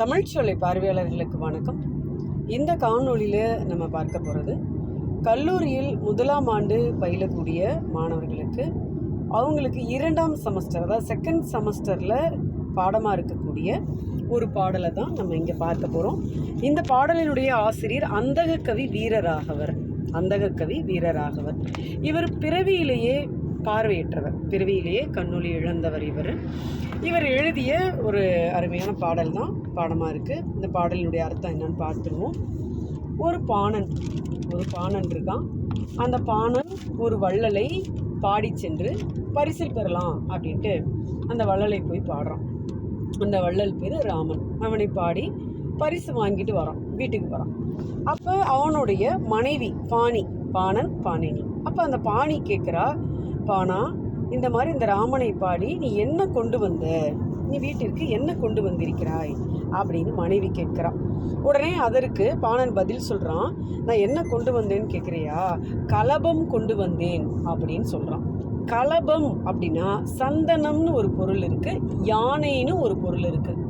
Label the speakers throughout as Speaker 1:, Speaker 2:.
Speaker 1: தமிழ்ச்சொல்லை பார்வையாளர்களுக்கு வணக்கம். இந்த காணொளியில் நம்ம பார்க்க போகிறது கல்லூரியில் முதலாம் ஆண்டு பயிலக்கூடிய மாணவர்களுக்கு அவங்களுக்கு இரண்டாம் செமஸ்டர் அதாவது செகண்ட் செமஸ்டரில் பாடமாக இருக்கக்கூடிய ஒரு பாடலை தான் நம்ம இங்கே பார்க்க போகிறோம் இந்த பாடலினுடைய ஆசிரியர் அந்தகக்கவி வீரராகவர். அந்தகக்கவி வீரராகவர். இவர் பிறவியிலேயே பார்வையற்றவர். பிறவியிலேயே கண்ணொளி இழந்தவர் இவர். இவர் எழுதிய ஒரு அருமையான பாடல் தான் பாடமாக இருக்குது இந்த பாடலினுடைய அர்த்தம் என்னன்னு பார்த்துருவோம். ஒரு பாணன் ஒரு பாணன் இருக்கான். அந்த பாணன் ஒரு வள்ளலை பாடி சென்று பரிசில் பெறலாம் அப்படின்ட்டு அந்த வள்ளலை போய் பாடுறான். அந்த வள்ளல் பேர் ராமன். அவனை பாடி பரிசு வாங்கிட்டு வரான் வீட்டுக்கு வரான். அப்போ அவனுடைய மனைவி பாணி பாணன் பாணினி. அப்போ அந்த பாணி கேட்குறா பானா இந்த மாதிரி இந்த ராமனை பாடி நீ என்ன கொண்டு வந்த? நீ வீட்டிற்கு என்ன கொண்டு வந்திருக்கிறாய்? அப்படின்னு மனைவி கேட்குறான் உடனே அதற்கு பாணன் பதில் சொல்கிறான் நான் என்ன கொண்டு வந்தேன்னு கேட்குறியா? கலபம் கொண்டு வந்தேன் அப்படின்னு சொல்கிறான் கலபம் அப்படின்னா சந்தனம்னு ஒரு பொருள் இருக்குது யானைன்னு ஒரு பொருள் இருக்குது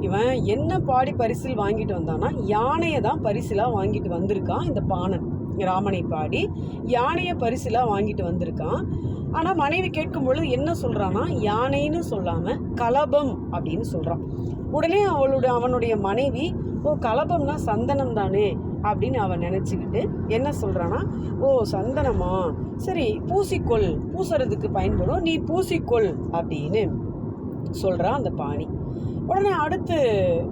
Speaker 1: இவன் என்ன பாடி பரிசில் வாங்கிட்டு வந்தான்னா யானையை தான் பரிசிலாக வாங்கிட்டு வந்திருக்கான் இந்த பாணன். ராமனை பாடி யானையை பரிசுலாம் வாங்கிட்டு வந்திருக்கான். ஆனால் மனைவி கேட்கும் பொழுது என்ன சொல்கிறான்னா யானைன்னு சொல்லாமல் கலபம் அப்படின்னு சொல்கிறான் உடனே அவளுடைய அவனுடைய மனைவி ஓ கலபம்னா சந்தனம் தானே அப்படின்னு அவன் நினச்சிக்கிட்டு என்ன சொல்கிறான்னா ஓ சந்தனமா? சரி பூசிக்கொள். பூசுறதுக்கு பயன்படும். நீ பூசிக்கொள். அப்படின்னு சொல்கிறான் அந்த பாணி. உடனே அடுத்து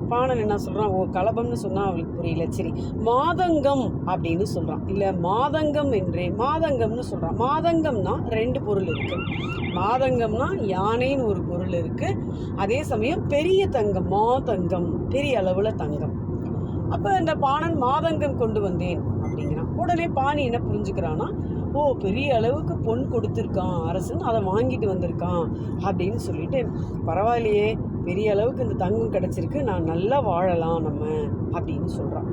Speaker 1: பாணன் என்ன சொல்கிறான் ஓ கலபம்னு சொன்னால் அவளுக்கு புரியல. சரி மாதங்கம் அப்படின்னு சொல்கிறான் இல்லை மாதங்கம் என்றே மாதங்கம்னு சொல்கிறான் மாதங்கம்னா ரெண்டு பொருள் இருக்குது மாதங்கம்னா யானைன்னு ஒரு பொருள் இருக்குது அதே சமயம் பெரிய தங்கம் மாதங்கம் பெரிய அளவில் தங்கம். அப்போ இந்த பாணன் மாதங்கம் கொண்டு வந்தேன் அப்படிங்கிறான். உடனே பாணி என்ன புரிஞ்சுக்கிறான்னா ஓ பெரிய அளவுக்கு பொன் கொடுத்துருக்கான் அரசன் அதை வாங்கிட்டு வந்திருக்கான் அப்படின்னு சொல்லிட்டு பரவாயில்லையே பெரிய அளவுக்கு இந்த தங்கம் கிடச்சிருக்கு. நான் நல்லா வாழலாம் நம்ம அப்படின்னு சொல்கிறான்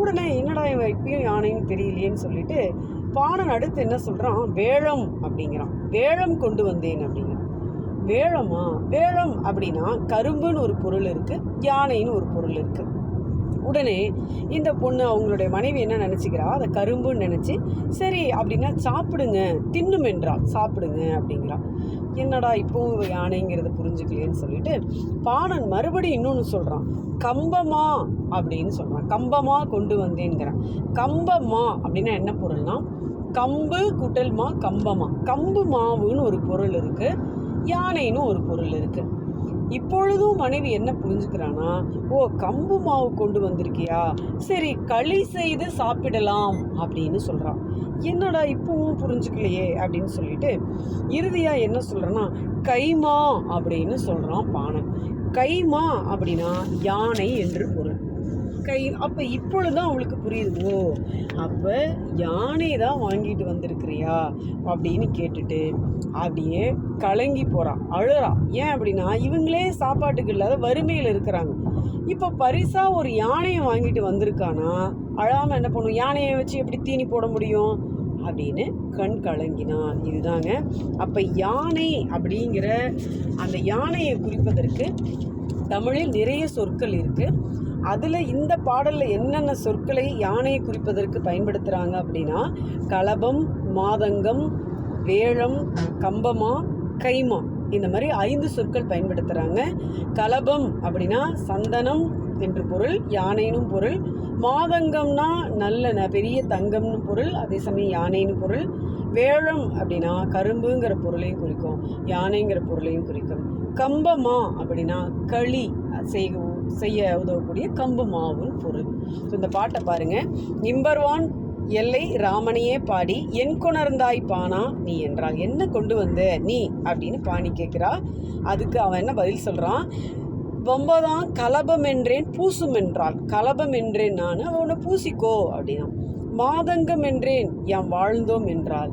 Speaker 1: உடனே என்னடா இவன் இப்பயும் யானைன்னு தெரியலையேன்னு சொல்லிட்டு பாணன் அடுத்து என்ன சொல்கிறான் வேழம் அப்படிங்கிறான். வேழம் கொண்டு வந்தேன் அப்படிங்கிறான். வேழமா? வேழம் அப்படின்னா கரும்புன்னு ஒரு பொருள் இருக்குது யானைன்னு ஒரு பொருள் இருக்குது உடனே இந்த பொண்ணு அவங்களுடைய மனைவி என்ன நினச்சிக்கிறா? அதை கரும்புன்னு நினச்சி சரி அப்படின்னா சாப்பிடுங்க தின்னும் என்றால் சாப்பிடுங்க அப்படிங்கிறா. என்னடா இப்போவும் யானைங்கிறது யானைங்கிறத புரிஞ்சுக்கலையேன்னு சொல்லிட்டு பாணன் மறுபடியும் இன்னொன்று சொல்கிறான் கம்பமா அப்படின்னு சொல்கிறான் கம்பமா கொண்டு வந்தேங்கிறான் கம்பமா அப்படின்னா என்ன பொருள்னா கம்பு குட்டல்மா கம்பமா. கம்பு மாவுன்னு ஒரு பொருள் இருக்குது யானைன்னு ஒரு பொருள் இருக்குது இப்பொழுதும் மனைவி என்ன புரிஞ்சுக்கிறானா ஓ கம்பு மாவு கொண்டு வந்திருக்கியா? சரி களி செய்து சாப்பிடலாம் அப்படின்னு சொல்கிறான் என்னடா இப்பவும் புரிஞ்சுக்கலையே அப்படின்னு சொல்லிட்டு இறுதியாக என்ன சொல்கிறேன்னா கைமா அப்படின்னு சொல்கிறான் பானை கைமா அப்படின்னா யானை என்று பொருள். கை அப்போ இப்பொழுதுதான் அவளுக்கு புரியுதுவோ அப்போ யானை தான் வாங்கிட்டு வந்திருக்கிறியா? அப்படின்னு கேட்டுட்டு அப்படியே கலங்கி போகிறான் அழுறா. ஏன் அப்படின்னா இவங்களே சாப்பாட்டுக்கு இல்லாத வறுமையில் இருக்கிறாங்க. இப்போ பரிசாக ஒரு யானையை வாங்கிட்டு வந்திருக்கானா? அழாமல் என்ன பண்ணும்? யானையை வச்சு எப்படி தீனி போட முடியும்? அப்படின்னு கண் கலங்கினான் இதுதாங்க. அப்போ யானை அப்படிங்கிற அந்த யானையை குறிப்பதற்கு தமிழில் நிறைய சொற்கள் இருக்குது அதில் இந்த பாடலில் என்னென்ன சொற்களை யானையை குறிப்பதற்கு பயன்படுத்துகிறாங்க அப்படின்னா கலபம் மாதங்கம் வேழம் கம்பமா கைமா இந்த மாதிரி ஐந்து சொற்கள் பயன்படுத்துகிறாங்க கலபம் அப்படின்னா சந்தனம் என்று பொருள் யானைனும் பொருள். மாதங்கம்னா நல்ல ந பெரிய தங்கம்னு பொருள் அதே சமயம் யானைன்னு பொருள். வேழம் அப்படின்னா கரும்புங்கிற பொருளையும் குறிக்கும் யானைங்கிற பொருளையும் குறிக்கும். கம்பமா அப்படின்னா களி செய்ய செய்ய உதவக்கூடிய கம்பு மாவுன்னு பொருள். ஸோ இந்த பாட்டை பாருங்க. இம்பர்வான் எல்லை ராமனையே பாடி என் கொணர்ந்தாய் பானா நீ என்றால் என்ன கொண்டு வந்த நீ? அப்படின்னு பாணி கேட்குறா. அதுக்கு அவன் என்ன பதில் சொல்கிறான் ரொம்பதான் கலபம் என்றேன் பூசும் என்றால் கலபம் என்றேன் நான் அவனை பூசிக்கோ அப்படின்னா. மாதங்கம் என்றேன் என் வாழ்ந்தோம் என்றால்.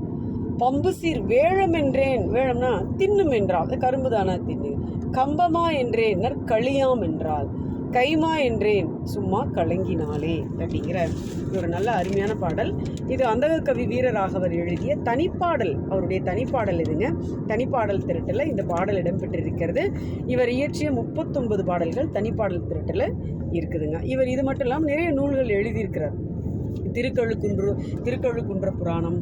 Speaker 1: பம்பு சீர் வேழம் என்றேன் வேழம்னா தின்னும் என்றால். அது கரும்பு தானா தின்னு. கம்பமா என்றேன் நற்களியாம் என்றால். கைமா என்றேன். சும்மா கலங்கினாலே அப்படிங்கிற ஒரு நல்ல அருமையான பாடல். இது அந்தக கவி வீரராகவர் எழுதிய தனிப்பாடல். அவருடைய தனிப்பாடல் இதுங்க தனிப்பாடல் திரட்டில் இந்த பாடல் இடம்பெற்றிருக்கிறது. இவர் இயற்றிய முப்பத்தொன்பது பாடல்கள் தனிப்பாடல் திரட்டில் இருக்குதுங்க. இவர் இது மட்டும் இல்லாமல் நிறைய நூல்கள் எழுதியிருக்கிறார். திருக்கழுக்குன்று திருக்கழுக்குன்ற புராணம்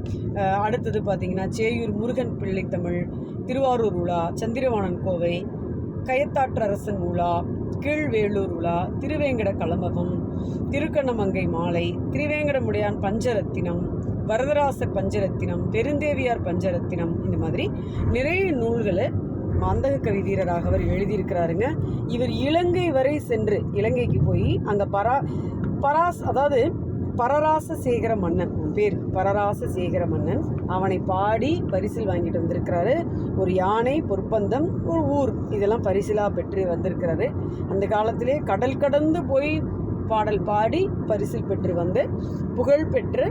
Speaker 1: அடுத்தது பார்த்தீங்கன்னா சேயூர் முருகன் பிள்ளை தமிழ் திருவாரூர் உலா சந்திரவாணன் கோவை கயத்தாற்றரசன் உலா கீழ்வேளூர் உலா திருவேங்கட கலம்பகம் திருக்கண்ணமங்கை மாலை திருவேங்கடமுடையான் பஞ்சரத்தினம் வரதராசர் பஞ்சரத்தினம் பெருந்தேவியார் பஞ்சரத்தினம் இந்த மாதிரி நிறைய நூல்களை மந்தக கவி வீரராக அவர் எழுதியிருக்கிறாருங்க. இவர் இலங்கை வரை சென்று இலங்கைக்கு போய் அங்கே பரா பராஸ் அதாவது பரராச சேகர மன்னன் பேர் பரராச சேகர மன்னன். அவனை பாடி பரிசில் வாங்கிட்டு வந்திருக்கிறாரு. ஒரு யானை பொற்பந்தம் ஒரு ஊர் இதெல்லாம் பரிசிலாக பெற்று வந்திருக்கிறாரு. அந்த காலத்திலே கடல் கடந்து போய் பாடல் பாடி பரிசில் பெற்று வந்து புகழ் பெற்ற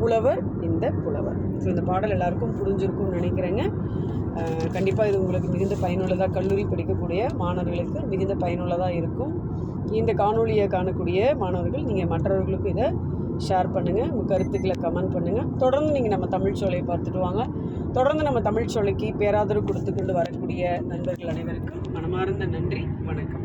Speaker 1: புலவர் இந்த புலவர். ஸோ இந்த பாடல் எல்லாருக்கும் புரிஞ்சிருக்கும்னு நினைக்கிறேங்க. கண்டிப்பாக இது உங்களுக்கு மிகுந்த பயனுள்ளதாக கல்லூரி படிக்கக்கூடிய மாணவர்களுக்கு மிகுந்த பயனுள்ளதாக இருக்கும். இந்த காணொளியை காணக்கூடிய மாணவர்கள் நீங்கள் மற்றவர்களுக்கும் இதை ஷேர் பண்ணுங்கள் உங்கள் கருத்துக்களை கமெண்ட் பண்ணுங்கள் தொடர்ந்து நீங்கள் நம்ம தமிழ் சோலையை பார்த்துட்டு வாங்க. தொடர்ந்து நம்ம தமிழ் சோலைக்கு பேராதரவு கொடுத்து கொண்டு வரக்கூடிய நண்பர்கள் அனைவருக்கும் மனமார்ந்த நன்றி. வணக்கம்.